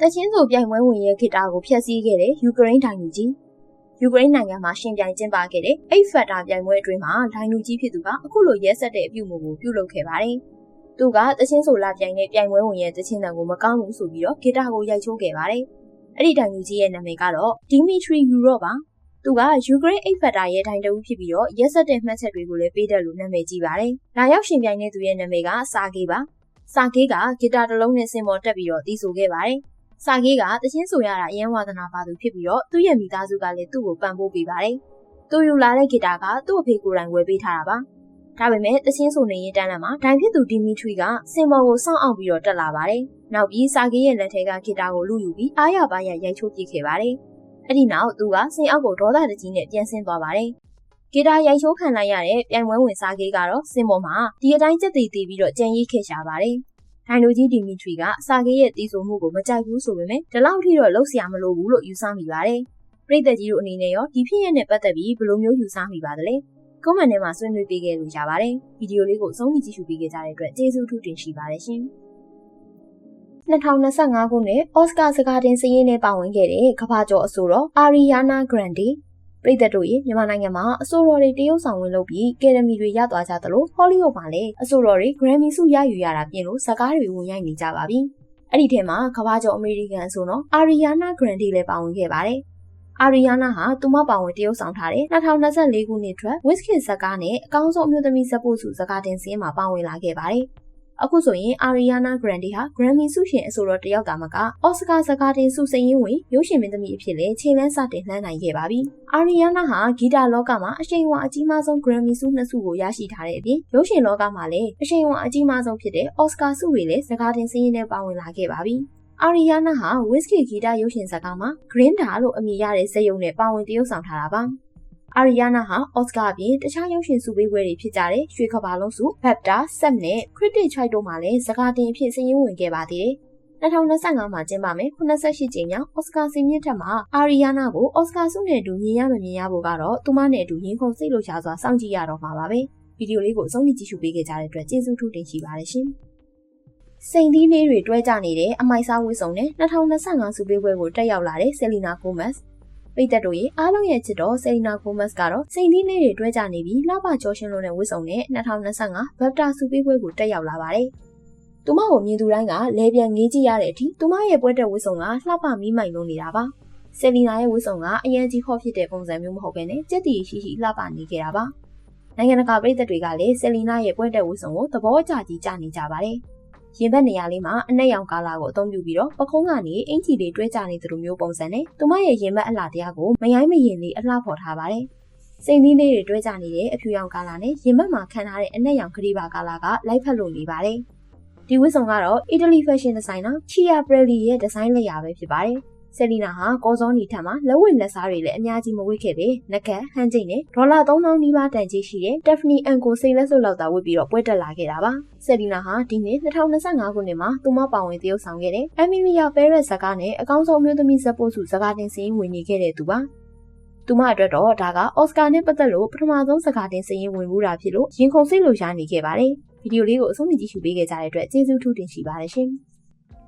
တချင်းဆိုပြိုင်ပွဲဝင်ရဲ့ဂီတာကိုဖျက်ဆီးခဲ့တဲ့ယူကရိန်းဒိုင်လူကြီးယူကရိန်းနိုင်ငံမှာရှင်ပြိုင်ကျင်းပခဲ့တဲ့အိတ်ဖက်တာပြိုင်ပွဲအတွင်းမှာဒိုင်လူကြီးဖြစ်သူကအခုလိုရဲဆက်တဲ့အပြုအမူကိုပြုလုပ်ခဲ့ပါတယ်။သူကတချင်းဆိုလာပြိုင်တဲ့ပြိုင်ပွဲဝင်ရဲ့တချင်းတန်ကိုမကောင်းဘူးဆိုပြီးတော့ဂီတာကိုရိုက်ချိုးခဲ့ပါတယ်။အဲ့ဒီဒိုင်လူကြီးရဲ့နာမည်ကတော့ဒီမီထရီယူရော့ပါ။သူကယူကရိန်းအိတ်ဖက်တာရဲ့ဒိုင်တဦးဖြစ်ပြီးတော့ရဲဆက်တဲ့မှတ်ချက်တွေကိုလည်းပေးတယ်လို့နာမည်ကြီးပါတယ်။လာရောက်ရှင်ပြိုင်တဲ့သူရဲ့နာမည်ကစာကေးပါ။စာကေးကဂီတာတစ်လုံးနဲ့စင်ပေါ်တက်ပြီးတော့တီးဆိုခဲ့ပါတယ်။ စာကေးကတချင်းဆိုရတာအရင်ဝါသနာပါသူဖြစ်ပြီးတော့သူ့ရဲ့မိသားစုကလည်းသူ့ကိုပံ့ပိုးပေးပါတယ်။သူယူလာတဲ့ဂီတာကသူ့အဖေကိုယ်တိုင်ဝယ်ပေးထားတာပါ။ဒါပေမဲ့တချင်းဆိုနေရင်တန်းလမ်းမှာဒိုင်ဖြစ်သူဒီမီထရီကစင်ပေါ်ကိုစောင့်အောင်ပြီးတော့တက်လာပါတယ်။နောက်ပြီးစာကေးရဲ့လက်ထဲကဂီတာကိုလူယူပြီးအားရပါးရရိုက်ချိုးပစ်ခဲ့ပါတယ်။အဲ့ဒီနောက်သူကစင်အောက်ကိုဒေါသတကြီးနဲ့ပြန်ဆင်းသွားပါတယ်။ဂီတာရိုက်ချိုးခံလိုက်ရတဲ့ပြိုင်ပွဲဝင်စာကေးကတော့စင်ပေါ်မှာဒီအတိုင်းကြက်တည်တည်ပြီးတော့ကြံရိတ်ခဲ့ရှာပါတယ်။ ဒိုင်လိုကြီးဒီမီထရီကစာကေးရဲ့တီးဆိုမှုကိုမကြိုက်ဘူးဆိုပေမဲ့ဒီလောက်ထိတော့လှုပ်ရှားမလို့ဘူးလို့ယူဆမိပါတယ်။ပြည်သက်ကြီးတို့အနေနဲ့ရောဒီဖြစ်ရတဲ့ပတ်သက်ပြီးဘယ်လိုမျိုးယူဆမိပါသလဲ။ကွန်မန့်ထဲမှာဆွေးနွေးပေးခဲ့လို့ရပါတယ်။ဗီဒီယိုလေးကိုအဆုံးထိကြည့်ရှုပေးကြတဲ့အတွက်ကျေးဇူးထူးတင်ရှိပါတယ်ရှင်။2025ခုနှစ်အော်စကာစကားတင်စည်ရင်းနဲ့ပါဝင်ခဲ့တဲ့ကမ္ဘာကျော်အဆိုတော်အာရီယာနာဂရန်ဒီ ပြည်သက်တို့ရေမြန်မာနိုင်ငံမှာအဆိုတော်တွေတရုတ်ဆောင်ဝင်လုပ်ပြီးကယ်ဒမီတွေရသွားကြသလိုဟောလိဝုဒ်မှာလည်းအဆိုတော်တွေဂရမ်မီဆုရယူရတာပြင်လို့ဇကားတွေဝင်ရိုက်နေကြပါပြီ။အဲ့ဒီထဲမှာကမ္ဘာကျော်အမေရိကန်အဆိုတော်အာရီယာနာဂရန်ဒီလည်းပါဝင်ခဲ့ပါတယ်။အာရီယာနာဟာသူမပါဝင်တရုတ်ဆောင်ထားတဲ့2024ခုနှစ်အတွက်ဝစ်ကစ်ဇကားနဲ့အကောင်းဆုံးအမျိုးသမီးဇက်ပို့စုဇကားတင်စင်းမှာပါဝင်လာခဲ့ပါတယ်။ အခုဆိုရင်အာရီယာနာဂရန်ဒီဟာဂရမ်မီဆုရှင်အဆိုတော်တယောက်တာမကအော်စကာစကာတင်ဆုစိန်ရင်ဝင်ရုပ်ရှင်မင်းသမီးအဖြစ်လဲခြေလန်းစတင်လှမ်းနိုင်ခဲ့ပါပြီ။အာရီယာနာဟာဂီတာလောကမှာအရှိန်အဝါအကြီးမားဆုံးဂရမ်မီဆုနှစ်ဆုကိုရရှိထားတဲ့အပြင်ရုပ်ရှင်လောကမှာလည်းအရှိန်အဝါအကြီးမားဆုံးဖြစ်တဲ့အော်စကာဆုတွေလည်းစကာတင်စင်းရင်နဲ့ပါဝင်လာခဲ့ပါပြီ။အာရီယာနာဟာဝစ်ကီဂီတာရုပ်ရှင်ဇာတ်ကားမှာ Green ဒါလို့အမည်ရတဲ့ဇာတ်ရုပ်နဲ့ပါဝင်တရုပ်ဆောင်ထားတာပါ။ အာရီယာနာဟာအော်စကာအပြင်တခြားရုပ်ရှင်ဆုပေးပွဲတွေဖြစ်ကြတဲ့ရွှေကဘာလုံးဆု၊ဘက်တာ၊ဆက်နဲ့ Critic Choice တို့မှာလည်းစကားတင်အဖြစ်စည်ရင်းဝင်ခဲ့ပါသေးတယ်။2025မှာကျင်းပမယ်88ကြိမ်မြောက်အော်စကာစီမြင့်ထက်မှာအာရီယာနာကိုအော်စကာဆုနဲ့အတူမြင်ရမမြင်ရဖို့ကတော့သူမနဲ့အတူရင်ခုန်စိတ်လှုပ်ရှားစွာစောင့်ကြည့်ရတော့မှာပါပဲ။ဗီဒီယိုလေးကိုအဆုံးထိကြည့်ရှုပေးခဲ့ကြတဲ့အတွက်ကျေးဇူးထူးတင်ရှိပါတယ်ရှင်။စိန်သီးလေးတွေတွဲကြနေတဲ့အမိုက်စားဝစ်စုံနဲ့2025ဆုပေးပွဲကိုတက်ရောက်လာတဲ့ဆယ်လီနာကိုမတ်စ် ပိတ်သက်တို့ရဲ့အားလုံးရဲ့ချစ်တော်ဆေလီနာကိုမတ်ကတော့စိန်သီးလေးတွေတွဲကြနေပြီးလှပကျော်ရှင်လို့နဲ့ဝစ်စုံနဲ့2025ဘက်တာစူပေးပွဲကိုတက်ရောက်လာပါတယ်။သူမကိုမြင်သူတိုင်းကလဲပြန်ငေးကြည့်ရတဲ့အထိသူမရဲ့ပွဲတက်ဝစ်စုံကလှပမီးမိုင်လုံးနေတာပါ။ဆယ်လီနာရဲ့ဝစ်စုံကအရန်ကြီးဟော့ဖြစ်တဲ့ပုံစံမျိုးမဟုတ်ဘဲနဲ့ကြက်တီရှိရှိလှပနေခဲ့တာပါ။နိုင်ငံတကာပြည်သက်တွေကလည်းဆယ်လီနာရဲ့ပွဲတက်ဝစ်စုံကိုသဘောကျကြီးကြနေကြပါတယ်။ ရင်ဘတ်နေရာလေးမှာအနက်ရောင်ကာလာကိုအသုံးပြုပြီးတော့ပခုံးကနေအင်ဂျီလေးတွဲကြနေသလိုမျိုးပုံစံနဲ့သူမရဲ့ရင်ဘတ်အလှတရားကိုမရိုင်းမရင်လေးအလှဖော်ထားပါတယ်။စိန်သီးလေးတွေတွဲကြနေတဲ့အဖြူရောင်ကာလာနဲ့ရင်ဘတ်မှာခံထားတဲ့အနက်ရောင်ဂရီဘာကာလာကလိုက်ဖက်လို့နေပါတယ်။ဒီဝတ်စုံကတော့ Italy Fashion Designer Chia Prelli ရဲ့ဒီဇိုင်းလက်ရာပဲဖြစ်ပါတယ်။ ဆယ်လီနာဟာကောဇောနီထံမှာလက်ဝတ်လက်စားတွေလည်းအများကြီးမဝတ်ခဲ့ပဲနကတ်ဟန်ကျိတ်နဲ့ဒေါ်လာ3000နီးပါးတန်ကြီးရှိတဲ့ Daphne Anko စိတ်လက်စွပ်လောက်သာဝတ်ပြီးတော့ပွဲတက်လာခဲ့တာပါဆယ်လီနာဟာဒီနှစ်2025ခုနှစ်မှာသူမပါဝင်သရုပ်ဆောင်ခဲ့တဲ့ Emilia Perez ဇာတ်ကားနဲ့အကောင်းဆုံးမျိုးသမီးဇက်ပို့စုဇာတ်ကားတင်စင်းဝင်နေခဲ့တဲ့သူပါသူမအတွက်တော့ဒါကအော်စကာနဲ့ပတ်သက်လို့ပထမဆုံးစကားတင်စရင်ဝင်မှုတာဖြစ်လို့ရင်ခုန်စိတ်လိုရှားနေခဲ့ပါတယ်။ဗီဒီယိုလေးကိုအဆုံးထိကြည့်ရှုပေးခဲ့ကြတဲ့အတွက်ကျေးဇူးထူးတင်ရှိပါတယ်ရှင်။